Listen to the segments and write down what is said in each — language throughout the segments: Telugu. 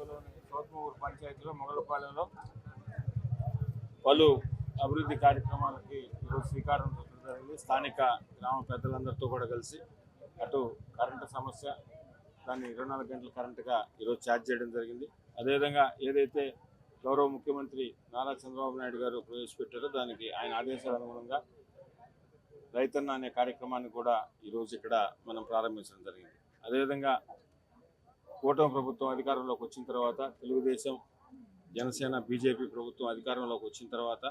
నియోజకవర్గంలోని సోత్మూరు పంచాయతీలో మొగలపాలెంలో పలు అభివృద్ధి కార్యక్రమాలకి ఈరోజు శ్రీకారం జరిగింది. స్థానిక గ్రామ పెద్దలందరితో కూడా కలిసి అటు కరెంటు సమస్య దాన్ని ఇరవై నాలుగు గంటల కరెంటుగా ఈరోజు ఛార్జ్ చేయడం జరిగింది. అదేవిధంగా ఏదైతే గౌరవ ముఖ్యమంత్రి నారా చంద్రబాబు నాయుడు గారు ప్రవేశపెట్టారో దానికి ఆయన ఆదేశాల అనుగుణంగా రైతన్న అనే కార్యక్రమాన్ని కూడా ఈరోజు ఇక్కడ మనం ప్రారంభించడం జరిగింది. అదేవిధంగా కూటమి ప్రభుత్వం అధికారంలోకి వచ్చిన తర్వాత తెలుగుదేశం జనసేన బీజేపీ ప్రభుత్వం అధికారంలోకి వచ్చిన తర్వాత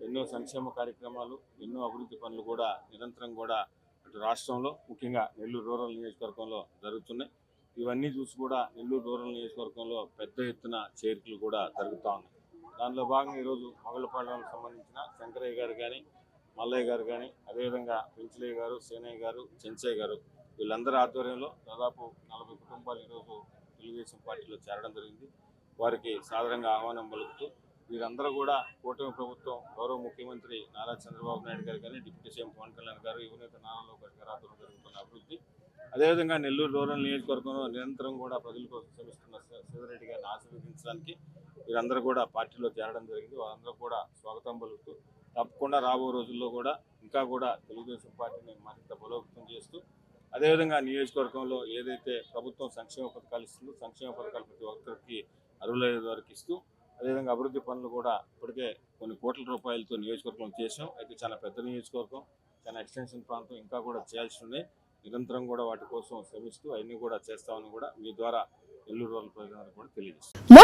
ఎన్నో సంక్షేమ కార్యక్రమాలు ఎన్నో అభివృద్ధి పనులు కూడా నిరంతరం కూడా అటు రాష్ట్రంలో ముఖ్యంగా నెల్లూరు రూరల్ నియోజకవర్గంలో జరుగుతున్నాయి. ఇవన్నీ చూసి కూడా నెల్లూరు రూరల్ నియోజకవర్గంలో పెద్ద ఎత్తున చేరికలు కూడా జరుగుతూ ఉన్నాయి. దానిలో భాగంగా ఈరోజు మొగలపాలెంకి సంబంధించిన శంకరయ్య గారు కానీ మల్లయ్య గారు కానీ అదేవిధంగా పెంచలయ్య గారు సేనయ్య గారు చెంచయ్య గారు వీళ్ళందరి ఆధ్వర్యంలో దాదాపు నలభై కుటుంబాలు ఈరోజు తెలుగుదేశం పార్టీలో చేరడం జరిగింది. వారికి సాధారణంగా ఆహ్వానం పలుకుతూ వీరందరూ కూడా కూటమి ప్రభుత్వం గౌరవ ముఖ్యమంత్రి నారా చంద్రబాబు నాయుడు గారు కానీ డిప్యూటీ సీఎం పవన్ కళ్యాణ్ గారు యువనేత నారా లోకేష్ గారు ఆధ్వర్యంలో జరుగుతున్న అభివృద్ధి. అదేవిధంగా నెల్లూరు రూరల్ నియోజకవర్గంలో నిరంతరం కూడా ప్రజల కోసం శ్రమిస్తున్న సీతారెడ్డి గారిని ఆశీర్వదించడానికి వీరందరూ కూడా పార్టీలో చేరడం జరిగింది. వారందరూ కూడా స్వాగతం పలుకుతూ తప్పకుండా రాబో రోజుల్లో కూడా ఇంకా కూడా తెలుగుదేశం పార్టీని మరింత బలోపేతం చేస్తూ అదేవిధంగా నియోజకవర్గంలో ఏదైతే ప్రభుత్వం సంక్షేమ పథకాలు ఇస్తుందో సంక్షేమ పథకాలు ప్రతి ఒక్కరికి అర్హులయ్యే వారికి ఇస్తూ అదేవిధంగా అభివృద్ధి పనులు కూడా ఇప్పటికే కొన్ని కోట్ల రూపాయలతో నియోజకవర్గం చేసాం అయితే చాలా పెద్ద నియోజకవర్గం చాలా ఎక్స్టెన్షన్ ప్రాంతం ఇంకా కూడా చేయాల్సి ఉన్నాయి నిరంతరం కూడా వాటి కోసం శ్రమిస్తూ అవన్నీ కూడా చేస్తామని కూడా మీ ద్వారా నెల్లూరు వాళ్ళ ప్రజలందరూ కూడా తెలియజేస్తాం